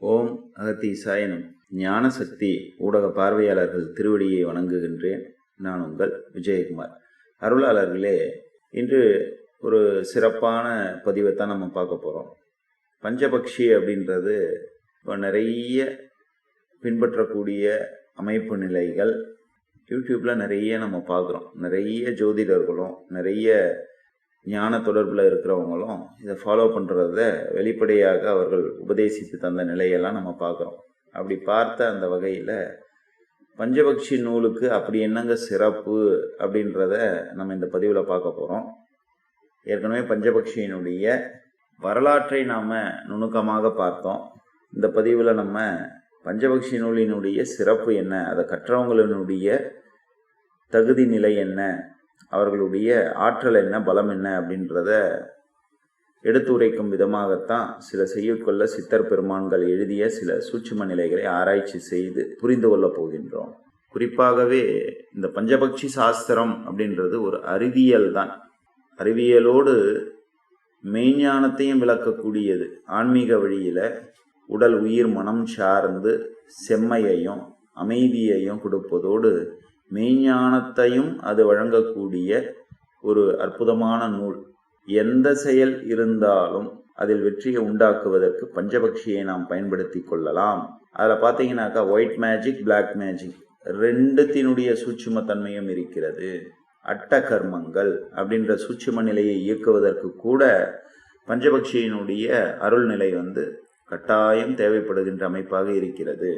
ஓம் அகத்தீசாயனம் ஞான சக்தி ஊடக பார்வையாளர்கள் திருவடியை வணங்குகின்றேன். நான் உங்கள் விஜயகுமார். அருளாளர்களே இன்று ஒரு சிறப்பான பதிவை தான் நம்ம பார்க்க போகிறோம் பஞ்சபக்ஷி அப்படின்றது நிறைய பின்பற்றக்கூடிய அமைப்பு நிலைகள் யூடியூப்பில் நிறைய நம்ம பார்க்குறோம். நிறைய ஜோதிடர்களும் நிறைய ஞான தொடர்பில் இருக்கிறவங்களும் இதை ஃபாலோ பண்ணுறத வெளிப்படையாக அவர்கள் உபதேசித்து தந்த நிலையெல்லாம் நம்ம பார்க்குறோம். அப்படி பார்த்த அந்த வகையில் பஞ்சபக்ஷி நூலுக்கு அப்படி என்னங்க சிறப்பு அப்படின்றத நம்ம இந்த பதிவில் பார்க்க போகிறோம் ஏற்கனவே பஞ்சபக்ஷியினுடைய வரலாற்றை நாம் நுணுக்கமாக பார்த்தோம். இந்த பதிவில் நம்ம பஞ்சபக்ஷி நூலினுடைய சிறப்பு என்ன அதை கற்றவங்களினுடைய தகுதி நிலை என்ன அவர்களுடைய ஆற்றல் என்ன பலம் என்ன அப்படின்றத எடுத்துரைக்கும் விதமாகத்தான் சில செய்யுட்கொள்ள சித்தர் பெருமான்கள் எழுதிய சில சூட்சும நிலைகளை ஆராய்ச்சி செய்து புரிந்து கொள்ளப் போகின்றோம். குறிப்பாகவே இந்த பஞ்சபக்ஷி சாஸ்திரம் அப்படின்றது ஒரு அறிவியல் தான். அறிவியலோடு மெய்ஞானத்தையும் விளக்கக்கூடியது. ஆன்மீக வழியில் உடல் உயிர் மனம் சார்ந்து செம்மையையும் அமைதியையும் கொடுப்பதோடு மெய்ஞானத்தையும் அது வழங்கக்கூடிய ஒரு அற்புதமான நூல். எந்த செயல் இருந்தாலும் அதில் வெற்றியை உண்டாக்குவதற்கு பஞ்சபக்ஷியை நாம் பயன்படுத்தி கொள்ளலாம். அதில் பார்த்தீங்கன்னாக்கா ஒயிட் மேஜிக் பிளாக் மேஜிக் ரெண்டுத்தினுடைய சூட்சும தன்மையும் இருக்கிறது. அட்ட கர்மங்கள் அப்படின்ற சூட்சும நிலையை இயக்குவதற்கு கூட பஞ்சபக்ஷியினுடைய அருள்நிலை வந்து கட்டாயம் தேவைப்படுகின்ற அமைப்பாக இருக்கிறது.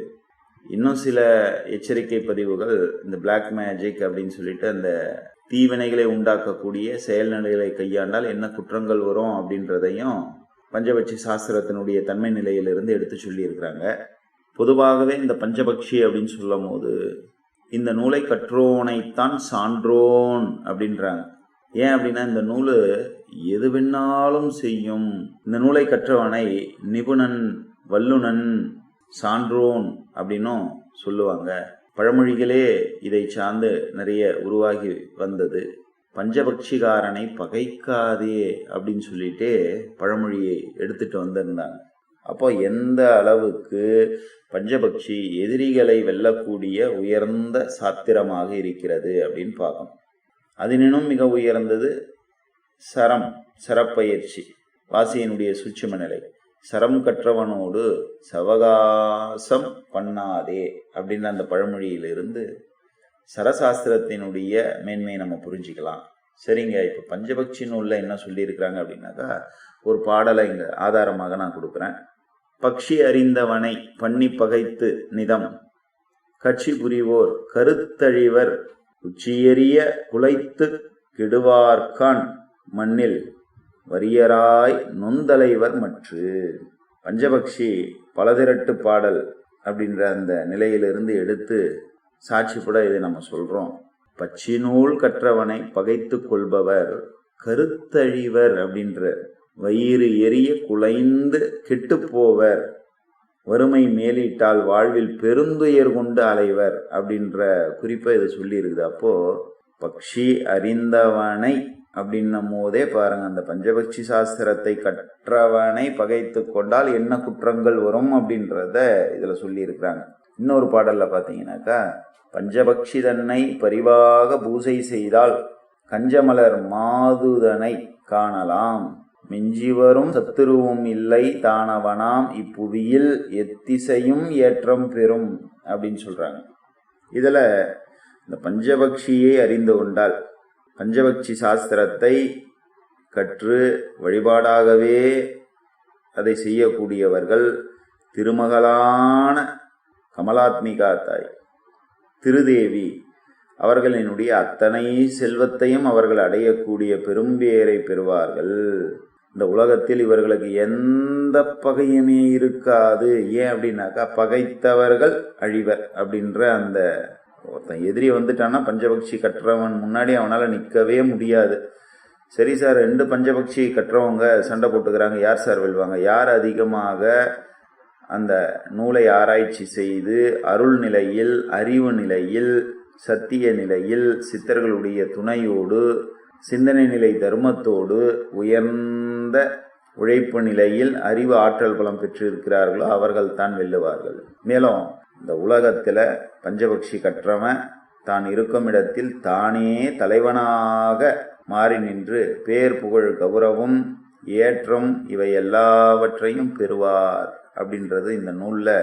இன்னும் சில எச்சரிக்கை பதிவுகள் இந்த பிளாக் மேஜிக் அப்படின்னு சொல்லிட்டு அந்த தீவினைகளை உண்டாக்கக்கூடிய செயல்நிலைகளை கையாண்டால் என்ன குற்றங்கள் வரும் அப்படின்றதையும் பஞ்சபட்சி சாஸ்திரத்தினுடைய தன்மை நிலையிலிருந்து எடுத்து சொல்லியிருக்கிறாங்க. பொதுவாகவே இந்த பஞ்சபக்ஷி அப்படின்னு சொல்லும் போது இந்த நூலை கற்றோனைத்தான் சான்றோன் அப்படின்றாங்க. ஏன் அப்படின்னா இந்த நூல் எது வேணாலும் செய்யும். இந்த நூலை கற்றவனை நிபுணன் வல்லுனன் சான்றோன் அப்படின்னும் சொல்லுவாங்க. பழமொழிகளே இதை சார்ந்து நிறைய உருவாகி வந்தது. பஞ்சபக்ஷிகாரனை பகைக்காதே அப்படின்னு சொல்லிட்டு பழமொழியை எடுத்துட்டு வந்திருந்தாங்க. அப்போ எந்த அளவுக்கு பஞ்சபக்ஷி எதிரிகளை வெல்லக்கூடிய உயர்ந்த சாத்திரமாக இருக்கிறது அப்படின்னு பார்க்கணும். அதனினும் மிக உயர்ந்தது சரம் சரப்பயிற்சி வாசியினுடைய சுட்சும நிலை. சரம் கற்றவனோடு சவகாசம் பண்ணாதே அப்படின்ற அந்த பழமொழியிலிருந்து சரசாஸ்திரத்தினுடைய மேன்மையை நம்ம புரிஞ்சுக்கலாம். சரிங்க இப்போ பஞ்சபக்ஷி நூலில் என்ன சொல்லியிருக்கிறாங்க அப்படின்னாக்கா ஒரு பாடலை இங்கே ஆதாரமாக நான் கொடுக்குறேன். பக்ஷி அறிந்தவனை பண்ணி பகைத்து நிதம் கட்சி புரிவோர் கருத்தழிவர் உச்சியெறிய குலைத்து கெடுவார்கான் மண்ணில் வரியராய் நொந்தலைவர் மற்று. பஞ்சபக்ஷி பலதிரட்டு பாடல் அப்படின்ற அந்த நிலையிலிருந்து எடுத்து சாட்சிப்பட இதை நம்ம சொல்றோம். பச்சி நூல் கற்றவனை பகைத்து கொள்பவர் கருத்தழிவர் அப்படின்ற வயிறு எரிய குலைந்து கெட்டுப்போவர் வறுமை மேலிட்டால் வாழ்வில் பெருந்துயர் கொண்டு அலைவர் அப்படின்ற குறிப்பை இது சொல்லியிருக்குது. அப்போது அப்போ பக்ஷி அறிந்தவனை அப்படின்னும் போதே பாருங்க அந்த பஞ்சபக்ஷி சாஸ்திரத்தை கற்றவனை பகைத்து கொண்டால் என்ன குற்றங்கள் வரும் அப்படின்றத இதுல சொல்லியிருக்கிறாங்க. இன்னொரு பாடல்ல பாத்தீங்கன்னாக்கா பஞ்சபக்ஷி தன்னை பரிவாக பூசை செய்தால் கஞ்சமலர் மாதுதனை காணலாம். மிஞ்சி வரும் சத்துருவும் இல்லை தானவனாம் இப்புவியில் எத்திசையும் ஏற்றம் பெறும் அப்படின்னு சொல்றாங்க. இதுல இந்த பஞ்சபக்ஷியை அறிந்து கொண்டால் பஞ்சபக்ஷி சாஸ்திரத்தை கற்று வழிபாடாகவே அதை செய்யக்கூடியவர்கள் திருமகளான கமலாத்மிகா தாய் திருதேவி. அவர்களினுடைய அத்தனை செல்வத்தையும் அவர்கள் அடையக்கூடிய பெரும்பேரை பெறுவார்கள். இந்த உலகத்தில் இவர்களுக்கு எந்த பகையுமே இருக்காது. ஏன் அப்படின்னாக்கா பகைத்தவர்கள் அழிவர் அப்படின்ற அந்த ஒருத்தன் எதிரி வந்துட்டான்னா பஞ்சபக்ஷி கட்டுறவன் முன்னாடி அவனால் நிற்கவே முடியாது. சரி சார் ரெண்டு பஞ்சபக்ஷி கட்டுறவங்க சண்டை போட்டுக்கிறாங்க. யார் சார் வெல்வாங்க? யார் அதிகமாக அந்த நூலை ஆராய்ச்சி செய்து அருள் நிலையில் அறிவு நிலையில் சத்திய நிலையில் சித்தர்களுடைய துணையோடு சிந்தனை நிலை தர்மத்தோடு உயர்ந்த உழைப்பு நிலையில் அறிவு ஆற்றல் பலம் பெற்றிருக்கிறார்களோ அவர்கள் தான் வெல்லுவார்கள். மேலும் இந்த உலகத்தில் பஞ்சபக்ஷி கற்றவன் தான் இருக்கும் இடத்தில் தானே தலைவனாக மாறி நின்று பேர் புகழ் கௌரவம் ஏற்றம் இவை எல்லாவற்றையும் பெறுவார் அப்படின்றது இந்த நூலில்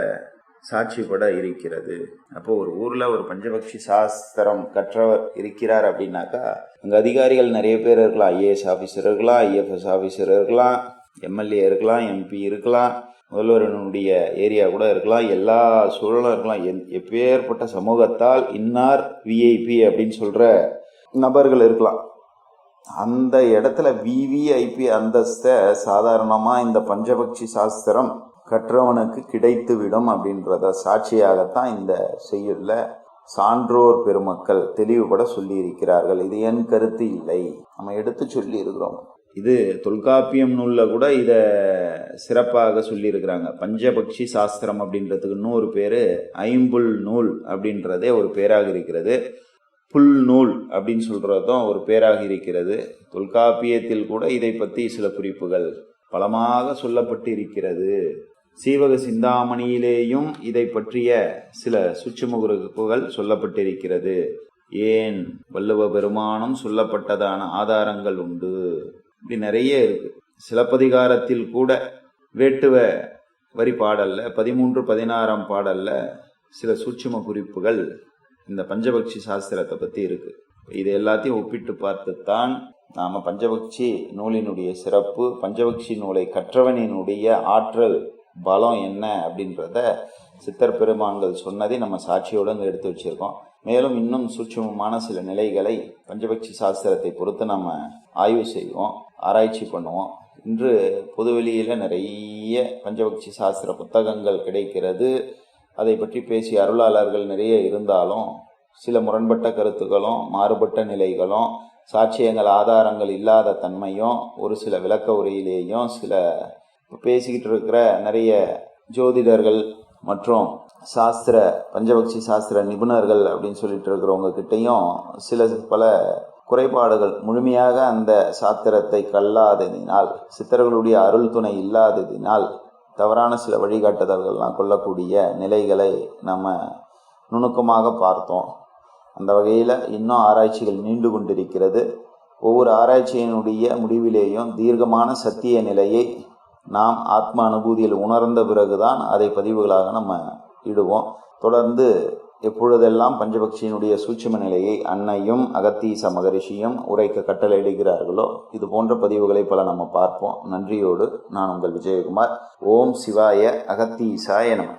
சாட்சிப்பட இருக்கிறது. அப்போ ஒரு ஊரில் ஒரு பஞ்சபக்ஷி சாஸ்திரம் கற்றவர் இருக்கிறார் அப்படின்னாக்கா அங்கே அதிகாரிகள் நிறைய பேர் இருக்கலாம். ஐஏஎஸ் ஆஃபீஸர் இருக்கலாம் ஐஎஃப்எஸ் ஆஃபீஸர் இருக்கலாம் எம்எல்ஏ இருக்கலாம் எம்பி இருக்கலாம். முதல்வரனுடைய ஏரியா கூட இருக்கலாம் எல்லா சூழலும் இருக்கலாம். எந் எப்பேற்பட்ட சமூகத்தால் இன்னார் விஐபி அப்படின்னு சொல்கிற நபர்கள் இருக்கலாம். அந்த இடத்துல விவிஐபி அந்தஸ்தை சாதாரணமாக இந்த பஞ்சபக்ஷி சாஸ்திரம் கற்றவனுக்கு கிடைத்துவிடும் அப்படின்றத சாட்சியாகத்தான் இந்த செய்யுள்ள சான்றோர் பெருமக்கள் தெளிவுபட சொல்லியிருக்கிறார்கள். இது என் கருத்து இல்லை. நம்ம எடுத்து சொல்லி இருக்கிறோம் இது தொல்காப்பியம் நூலில் கூட இதை சிறப்பாக சொல்லியிருக்கிறாங்க. பஞ்சபக்ஷி சாஸ்திரம் அப்படின்றதுக்கு இன்னொரு பேர் ஐம்புல் நூல் அப்படின்றதே ஒரு பேராக இருக்கிறது. புல் நூல் அப்படின்னு சொல்கிறதும் ஒரு பேராக இருக்கிறது. தொல்காப்பியத்தில் கூட இதை பற்றி சில குறிப்புகள் பலமாக சொல்லப்பட்டு இருக்கிறது சீவக சிந்தாமணியிலேயும் இதை பற்றிய சில சுற்றும சொல்லப்பட்டிருக்கிறது. ஏன் வள்ளுவ பெருமானம் சொல்லப்பட்டதான ஆதாரங்கள் உண்டு. இப்படி நிறைய இருக்கு. சிலப்பதிகாரத்தில் கூட வேட்டுவ வரி பாடலில் பதிமூன்று பதினாறாம் பாடலில் சில சூட்சும குறிப்புகள் இந்த பஞ்சபக்ஷி சாஸ்திரத்தை பற்றி இருக்குது இது எல்லாத்தையும் ஒப்பிட்டு பார்த்துத்தான் நாம் பஞ்சபக்ஷி நூலினுடைய சிறப்பு பஞ்சபக்ஷி நூலை கற்றவனினுடைய ஆற்றல் பலம் என்ன அப்படின்றத சித்தர் பெருமான்கள் சொன்னதை நம்ம சாட்சியோடு எடுத்து வச்சிருக்கோம். மேலும் இன்னும் சூட்சுமமான சில நிலைகளை பஞ்சபக்ஷி சாஸ்திரத்தை பொறுத்து நம்ம ஆய்வு செய்வோம் ஆராய்ச்சி பண்ணுவோம். இன்று பொதுவெளியில் நிறைய பஞ்சபக்ஷி சாஸ்திர புத்தகங்கள் கிடைக்கிறது. அதை பற்றி பேசிய அருளாளர்கள் நிறைய இருந்தாலும் சில முரண்பட்ட கருத்துக்களும் மாறுபட்ட நிலைகளும் சாட்சியங்கள் ஆதாரங்கள் இல்லாத தன்மையும் ஒரு சில விளக்க உரையிலேயும் சில பேசிக்கிட்டு இருக்கிற நிறைய ஜோதிடர்கள் மற்றும் சாஸ்திர பஞ்சபக்ஷி சாஸ்திர நிபுணர்கள் அப்படின்னு சொல்லிட்டு இருக்கிறவங்க கிட்டையும் சில பல குறைபாடுகள். முழுமையாக அந்த சாத்திரத்தை கல்லாததினால் சித்தர்களுடைய அருள் துணை இல்லாததினால் தவறான சில வழிகாட்டுதல்கள்லாம் கொள்ளக்கூடிய நிலைகளை நம்ம நுணுக்கமாக பார்த்தோம். அந்த வகையில் இன்னும் ஆராய்ச்சிகள் நீண்டு கொண்டிருக்கிறது. ஒவ்வொரு ஆராய்ச்சியினுடைய முடிவிலேயும் தீர்க்கமான சத்திய நிலையை நாம் ஆத்ம அனுபூதியில் உணர்ந்த பிறகுதான் அதை பதிவுகளாக நம்ம இடுவோம். தொடர்ந்து எப்பொழுதெல்லாம் பஞ்சபக்ஷியினுடைய சூட்சும நிலையை அன்னையும் அகத்தீச மகரிஷியும் உரைக்க கட்டளையிடுகிறார்களோ இது போன்ற பதிவுகளை பல நம்ம பார்ப்போம். நன்றியோடு நான் உங்கள் விஜயகுமார். ஓம் சிவாய அகத்தீசாய நம.